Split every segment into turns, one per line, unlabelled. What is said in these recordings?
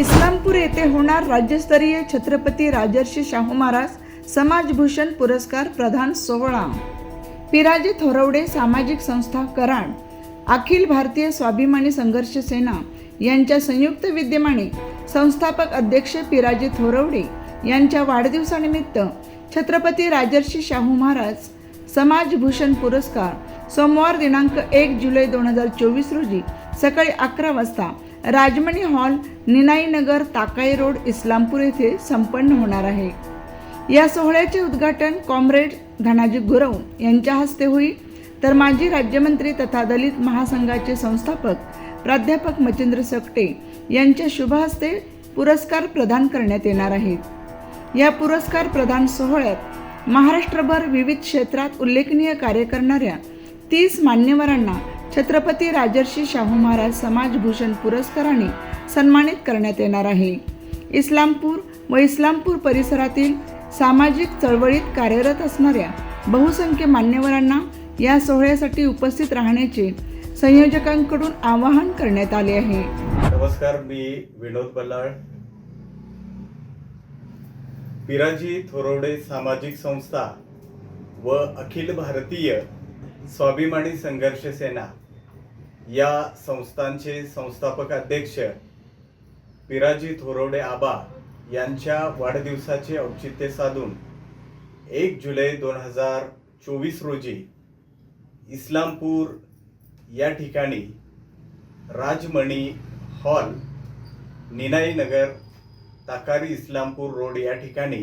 इस्लामपूर येथे होणार राज्यस्तरीय छत्रपती राजर्षी शाहू महाराज समाजभूषण पुरस्कार प्रधान सोहळा. पिराजी थोरवडे सामाजिक संस्था कराड अखिल भारतीय स्वाभिमानी संघर्ष सेना यांच्या संयुक्त विद्यमाने संस्थापक अध्यक्ष पिराजी थोरवडे यांच्या वाढदिवसानिमित्त छत्रपती राजर्षी शाहू महाराज समाजभूषण पुरस्कार सोमवार दिनांक एक जुलै दोन हजार चोवीस रोजी सकाळी अकरा वाजता राजमणी हॉल निनाई नगर ताकाई रोड इस्लामपूर येथे संपन्न होणार आहे. या सोहळ्याचे उद्घाटन कॉम्रेड धनाजी गुरव यांच्या हस्ते होईल. तर माजी राज्यमंत्री तथा दलित महासंघाचे संस्थापक प्राध्यापक मचिंद्र सकटे यांच्या शुभहस्ते पुरस्कार प्रदान करण्यात येणार आहेत. या पुरस्कार प्रदान सोहळ्यात महाराष्ट्रभर विविध क्षेत्रात उल्लेखनीय कार्य करणाऱ्या तीस मान्यवरांना छत्रपती राजर्षी शाहू महाराज समाजभूषण पुरस्काराने सन्मानित करण्यात येणार आहे. इस्लामपूर व इस्लामपूर परिसरातील सामाजिक चळवळीत कार्यरत असणाऱ्या बहुसंख्य मान्यवरांना या सोहळ्यासाठी उपस्थित राहण्याचे संयोजकांकडून आवाहन करण्यात आले आहे.
नमस्कार मी विनोद बल्लाळ. पिराजी थोरवडे सामाजिक संस्था व अखिल भारतीय स्वाभिमानी संघर्ष सेना या संस्थांचे संस्थापक अध्यक्ष पिराजी थोरवडे आबा यांच्या वाढदिवसाचे औचित्य साधून एक जुलै दोन हजार चोवीस रोजी इस्लामपूर या ठिकाणी राजमणी हॉल निनाई नगर ताकारी इस्लामपूर रोड या ठिकाणी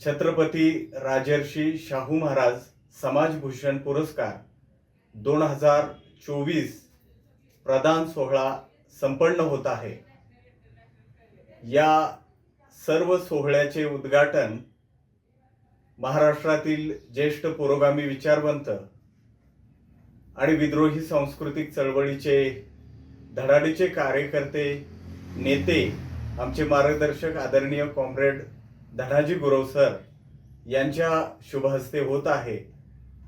छत्रपती राजर्षी शाहू महाराज समाजभूषण पुरस्कार दोन हजार चोवीस प्रदान सोहळा संपन्न होत आहे. या सर्व सोहळ्याचे उद्घाटन महाराष्ट्रातील ज्येष्ठ पुरोगामी विचारवंत आणि विद्रोही सांस्कृतिक चळवळीचे धडाडीचे कार्यकर्ते नेते आमचे मार्गदर्शक आदरणीय कॉम्रेड धनाजी गुरव सर यांच्या शुभहस्ते होत आहे.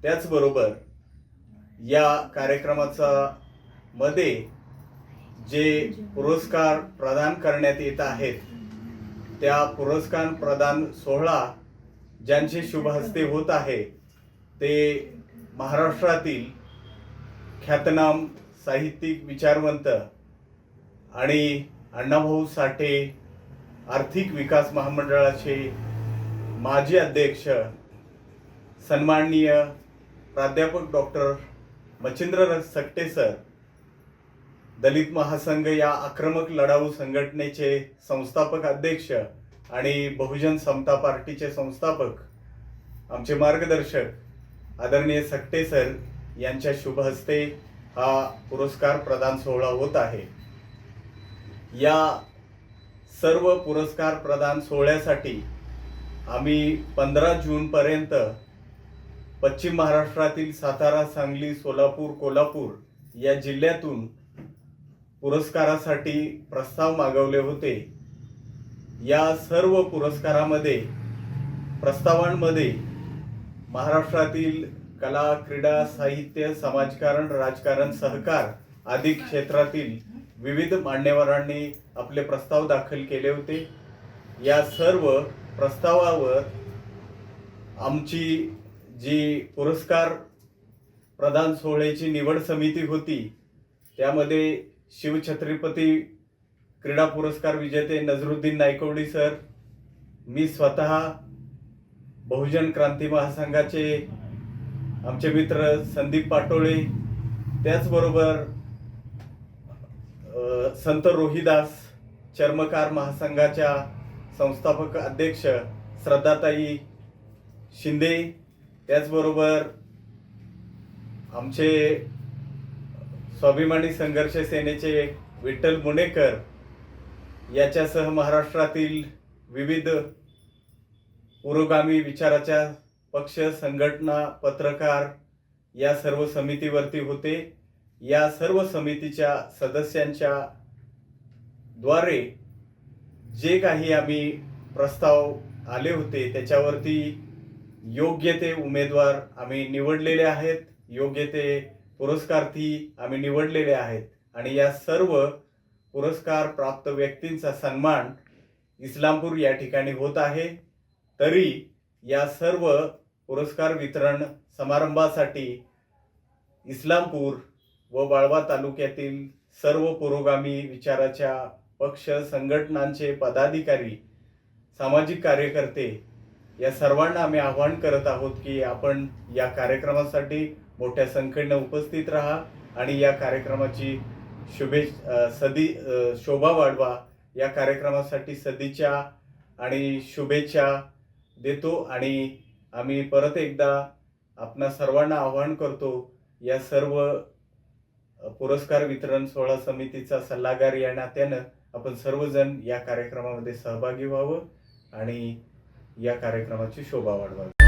त्याचबरोबर या कार्यक्रमाचा मध्ये जे पुरस्कार प्रदान करण्यात येत आहेत त्या पुरस्कार प्रदान सोहळा ज्यांचे शुभहस्ते होत आहे ते महाराष्ट्रातील ख्यातनाम साहित्यिक विचारवंत आणि अण्णाभाऊ साठे आर्थिक विकास महामंडळाचे माजी अध्यक्ष सन्माननीय प्राध्यापक डॉक्टर मच्छिंद्र सकटे सर. दलित महासंघ या आक्रमक लढाऊ संघटनेचे संस्थापक अध्यक्ष आणि बहुजन समता पार्टीचे संस्थापक आमचे मार्गदर्शक आदरणीय सकटे सर यांच्या शुभ हस्ते हा पुरस्कार प्रदान सोहळा होत आहे. या सर्व पुरस्कार प्रदान सोहळ्यासाठी आम्ही पंधरा जूनपर्यंत पश्चिम महाराष्ट्रातील सातारा सांगली सोलापूर कोल्हापूर या जिल्ह्यातून पुरस्कारासाठी प्रस्ताव मागवले होते. या सर्व पुरस्कारामध्ये प्रस्तावांमध्ये महाराष्ट्रातील कला क्रीडा साहित्य समाजकारण राजकारण सहकार आदी क्षेत्रातील विविध मान्यवरांनी आपले प्रस्ताव दाखल केले होते. या सर्व प्रस्तावावर आमची जी पुरस्कार प्रदान सोहळ्याची निवड समिती होती त्यामध्ये शिवछत्रपती क्रीडा पुरस्कार विजेते नजरुद्दीन नायकवडी सर मी स्वतः बहुजन क्रांती महासंघाचे आमचे मित्र संदीप पाटोळे त्याचबरोबर संत रोहिदास चर्मकार महासंघाच्या संस्थापक अध्यक्ष श्रद्धाताई शिंदे त्याचबरोबर आमचे स्वाभिमानी संघर्ष सेनेचे विठ्ठल मुनेकर याच्यासह महाराष्ट्रातील विविध पुरोगामी विचाराच्या पक्ष संघटना पत्रकार या सर्व समितीवरती होते. या सर्व समितीच्या सदस्यांच्या द्वारे जे काही आम्ही प्रस्ताव आले होते त्याच्यावरती योग्य ते उमेदवार आम्ही निवडलेले आहेत योग्य ते पुरस्कार्थी आम्ही निवडलेले आहेत. आणि या सर्व पुरस्कार प्राप्त व्यक्तींचा सन्मान इस्लामपूर या ठिकाणी होत आहे. तरी या सर्व पुरस्कार वितरण समारंभासाठी इस्लामपूर व बाळवा तालुक्यातील सर्व पुरोगामी विचाराच्या पक्ष संघटनांचे पदाधिकारी सामाजिक कार्यकर्ते या सर्वांना आम्ही आवाहन करत आहोत की आपण या कार्यक्रमासाठी मोठ्या संख्येनं उपस्थित राहा आणि या कार्यक्रमाची शुभे सदी शोभा वाढवा. या कार्यक्रमासाठी सदिच्छा आणि शुभेच्छा देतो आणि आम्ही परत एकदा आपणा सर्वांना आवाहन करतो या सर्व पुरस्कार वितरण सोहळा समितीचा सल्लागार या नात्यानं आपण सर्वजण या कार्यक्रमामध्ये सहभागी व्हावं आणि या कार्यक्रमाची शोभा वाढवावी.